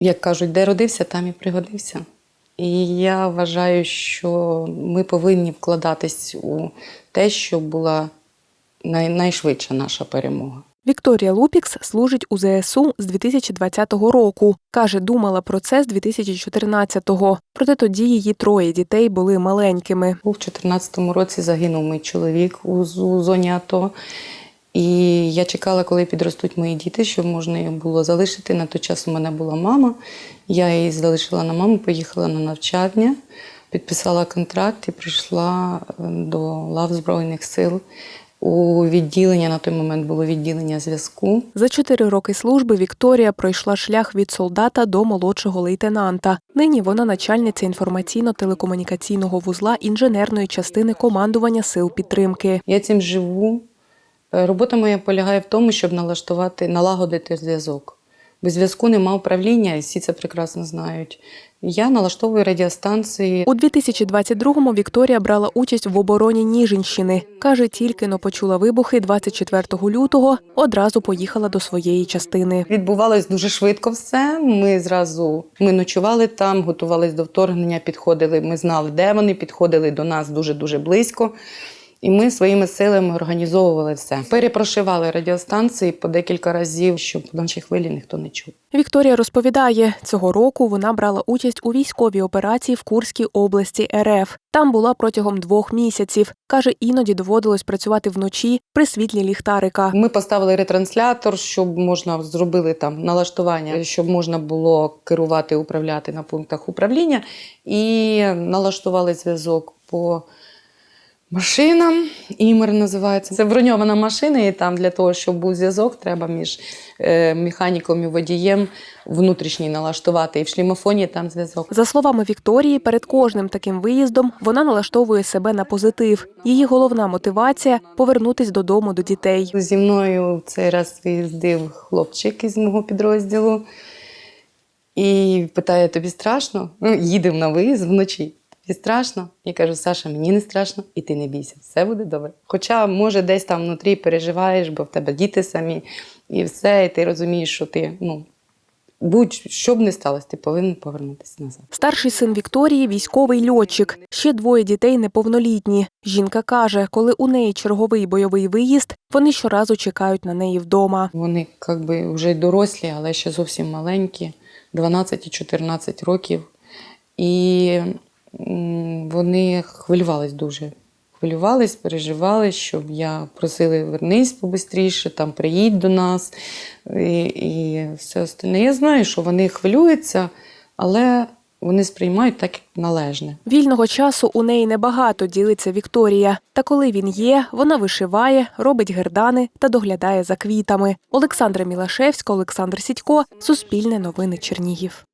Як кажуть, де родився, там і пригодився. І я вважаю, що ми повинні вкладатись у те, щоб була най- найшвидша наша перемога. Вікторія Лупікс служить у ЗСУ з 2020 року. Каже, думала про це з 2014-го. Проте тоді її троє дітей були маленькими. У 2014 році загинув мій чоловік у зоні АТО. І я чекала, коли підростуть мої діти, щоб можна їх було залишити. На той час у мене була мама. Я її залишила на маму, поїхала на навчання, підписала контракт і прийшла е, до лав Збройних сил. У відділення на той момент було відділення зв'язку. За чотири роки служби Вікторія пройшла шлях від солдата до молодшого лейтенанта. Нині вона начальниця інформаційно-телекомунікаційного вузла інженерної частини командування сил підтримки. Я цим живу. Е, Робота моя полягає в тому, щоб налаштувати, налагодити зв'язок. Без зв'язку нема управління, і всі це прекрасно знають. Я налаштовую радіостанції. У 2022-му Вікторія брала участь в обороні Ніжинщини. Каже, тільки но почула вибухи 24 лютого, одразу поїхала до своєї частини. Відбувалось дуже швидко все. Ми зразу ми ночували там, готувалися до вторгнення, підходили. Ми знали, де вони, підходили до нас дуже дуже близько. І ми своїми силами організовували все. Перепрошивали радіостанції по декілька разів, щоб наші хвилі ніхто не чув. Вікторія розповідає, цього року вона брала участь у військовій операції в Курській області РФ. Там була протягом двох місяців. Каже, іноді доводилось працювати вночі при світлі ліхтарика. Ми поставили ретранслятор, щоб можна зробили там налаштування, щоб можна було керувати, управляти на пунктах управління, і налаштували зв'язок по машинам. Імер називається. Це броньована машина, і там для того, щоб був зв'язок, треба між е, механіком і водієм внутрішній налаштувати. І в шлімофоні там зв'язок. За словами Вікторії, перед кожним таким виїздом вона налаштовує себе на позитив. Її головна мотивація повернутись додому до дітей. Зі мною в цей раз виїздив хлопчик із мого підрозділу і питає: тобі страшно? Ну, їдемо на виїзд вночі. Тобі страшно? Я кажу, Саша, мені не страшно, і ти не бійся, все буде добре. Хоча, може, десь там внутрі переживаєш, бо в тебе діти самі, і все, і ти розумієш, що ти, ну, будь-що б не сталося, ти повинен повернутися назад. Старший син Вікторії військовий льотчик. Ще двоє дітей неповнолітні. Жінка каже, коли у неї черговий бойовий виїзд, вони щоразу чекають на неї вдома. Вони якби вже й дорослі, але ще зовсім маленькі, 12 і 14 років. І вони хвилювались дуже. Хвилювались, переживали, щоб я просили вернись побистріше, там приїдь до нас і, і все остальне. Я знаю, що вони хвилюються, але вони сприймають так, як належне. Вільного часу у неї небагато, ділиться Вікторія. Та коли він є, вона вишиває, робить гердани та доглядає за квітами. Олександра Мілашевська, Олександр Сідько, Суспільне новини Чернігів.